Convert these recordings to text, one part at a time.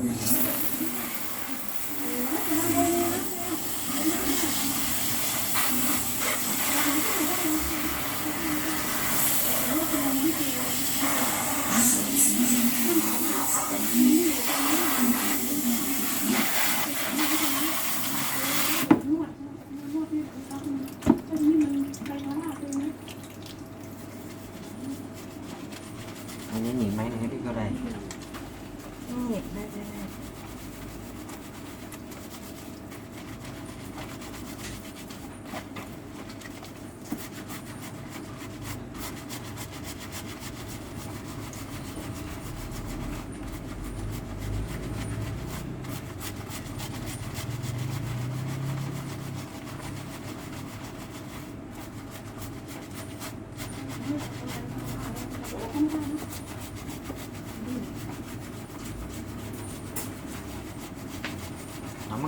Mm-hmm.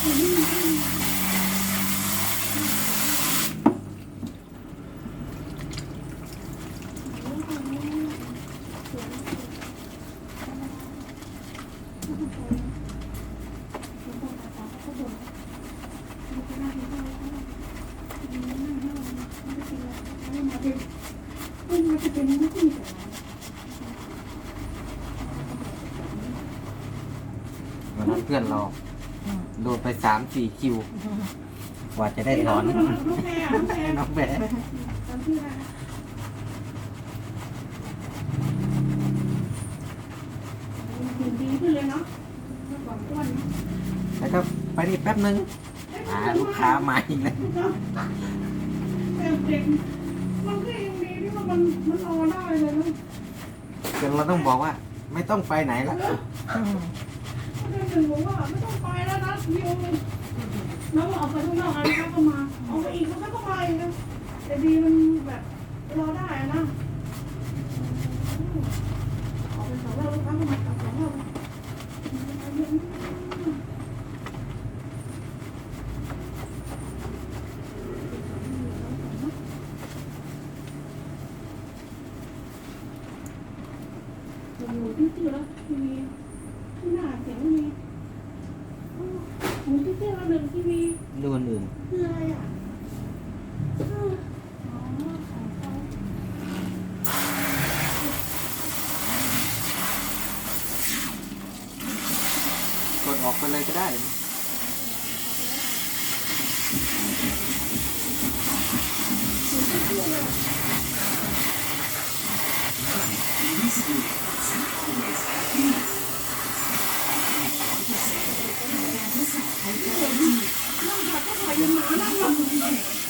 เพื่อนเราอืม โดนไปสามสี่คิว กว่าจะได้ถอนน้องแพรน้องแพรน้องแบะจำชื่อได้หุ่นดีขึ้นเลยเนาะเมื่อก่อนอ้วนเนาะแล้วก็ไปนี่แป๊บนึงหาลูกค้ามาอีกแล้วแต่เด็กมันก็ยังดีที่ว่ามันมันรอได้เลยนะจนเราต้องบอกว่า ไม่ต้องไปไหนละอืมเดือนหนึ่งบอกว่าไม่ต้องไปแล้วนะ พี่โอน้องออกไปข้างนอกอะไรก็มาเอาไปอีกมันก็มาอีกนะแต่ดีมันแบบรอได้อะนะออกไปสองรอบลูกค้าก็มากลับสองรอบหมูที่เจอแล้วทีวีที่หน้าเสียงมี หมูที่เจอแล้วหนึ่งทีวีดูคนอื่นคืออะไรอะอ๋อของเขากดออกไปเลยก็ได้ส money.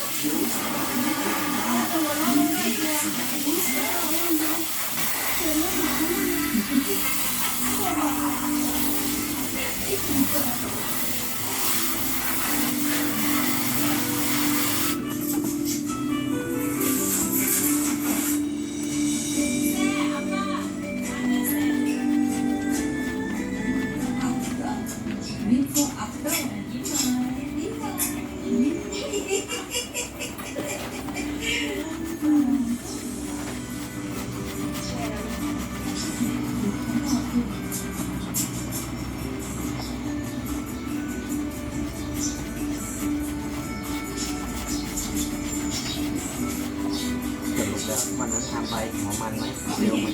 มันมันทำไปหอวมันไหมเดียวไหม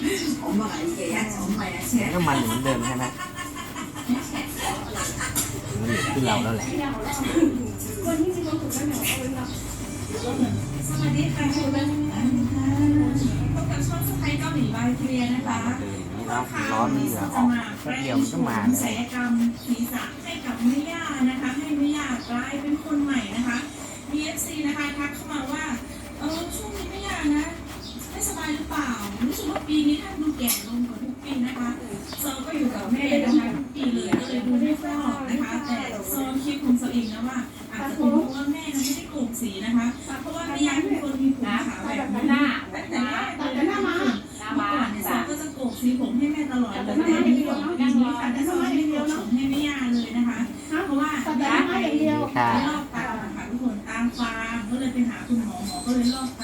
ก็มันเหมือนเดิมใช่ไหมมันอยู่ที่เราแล้วแหละสวัสดีค่ะคุณแม่พบกับช่องสไปเกาหลีบายเคลียนะคะร้อนนเหงื่อออกแป๊บเดียวมันก็มายศัลยกรรมศีรษะให้กับมิยานะคะ ให้มิยากลายเป็นคนใหม่นะคะ BFC นะคะทักเข้ามาว่า เออช่วงนี้มิยานะ สบายหรือเปล่า รู้สึกว่าปีนี้ท่านดูแก่ลงกว่าทุกปีนะคะเซอร์ก็อยู่กับแม่นะคะทุกปีเลยก็เลยดูไม่ค่อยออกนะคะ แต่เซอร์คิดของเซอร์เองนะว่าอาจจะเป็นเพราะว่าแม่นไม่ได้โกงสีนะคะ เพราะว่าแม่ทุกคนมีผมขาวแบบนี้ตั้งแต่หน้าตั้งแต่หน้ามาเมื่อก่อนเนี่ยเซอร์ก็จะโกงสีผมให้แม่ตลอดแต่ปีนี้ค่ะแต่เซอไม่ได้โกงผมให้แม่เลยนะคะ เพราะว่าแม่ย่าไปลอกตาค่ะทุกคนตามฟ้าก็เลยไปหาคุณหมอหมอก็เลยลอกตา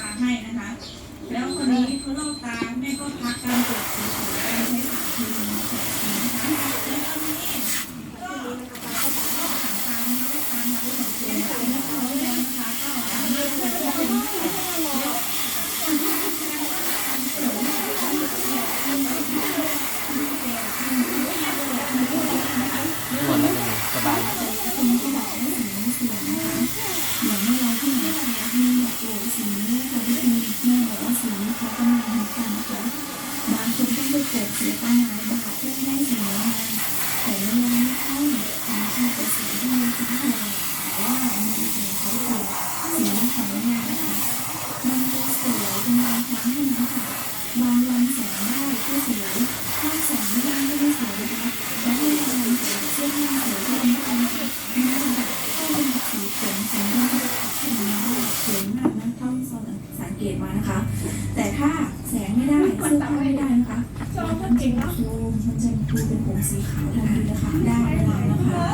ไม่ได้เสื้อผ้าไม่ได้นะคะจอมันจริงนะโอ้มันจะดูเป็นผมสีขาวทันทีนะคะ ได้เวลาแล้วค่ะ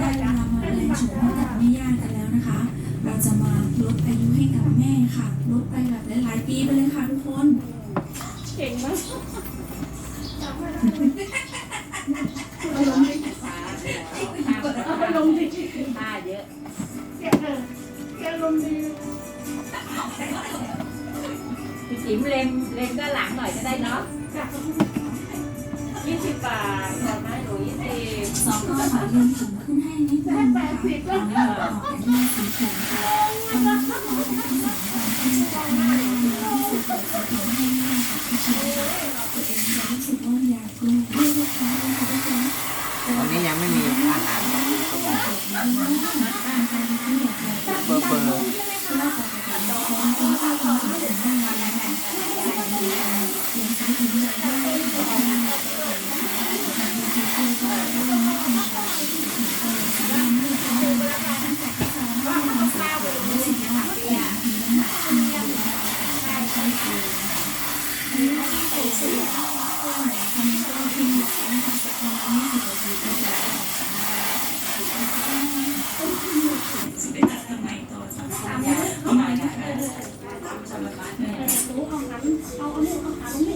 ได้เวลามาแรงโฉมให้กับแม่ย่ากันแล้วนะคะ เราจะมาลดอายุให้กับแม่ค่ะ ลดไปแบบหลายๆปีไปเลยค่ะทุกคน เก่งมาก จิ๋มเลมเลมด้านหลังหน่อยก็ได้เนาะยี่สิบบาทขอมาหนูยี่สิบสองก็ขอยืนถุงขึ้นให้นิดนึงนะคะตอนนี้เราออกเป็นสีผมค่ะตอนนี้ขอแต่ที่สองความที่จะมีที่จะเปิดสีผมให้แม่ค่ะที่ชมตัวเองจะรู้สึกว่าอยากกลูเรียกลูกค้าเลยค่ะทุกคนตอนนี้ยังไม่มีอาหารสมองเบอร์เบอร์ เอางั้นเอาเอาเนี่ยเอาขาลงนี่กำลัง